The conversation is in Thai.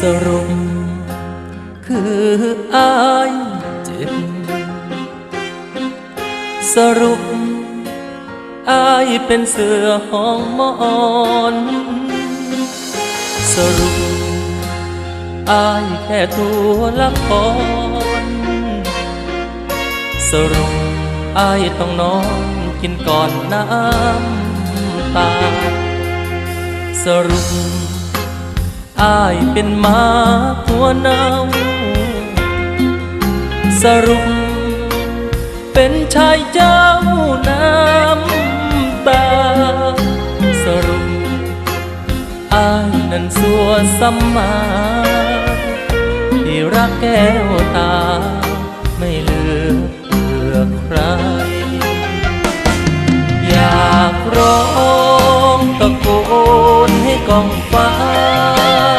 สรุป คืออายเจ็บ สรุปอายเป็นเสือห้องมอน สรุปอายแค่ตัวละคร สรุปอายต้องนอนกินก่อนน้ำตา สรุป อายเป็นมาหัวเน่าสรุป เป็นชายเจ้าน้ำตา สรุปอายนั้นสัวสัมมาที่รักแก้วตา ไม่เลือเพื่อใคร อยากร้องตะโกนให้กองฟ้า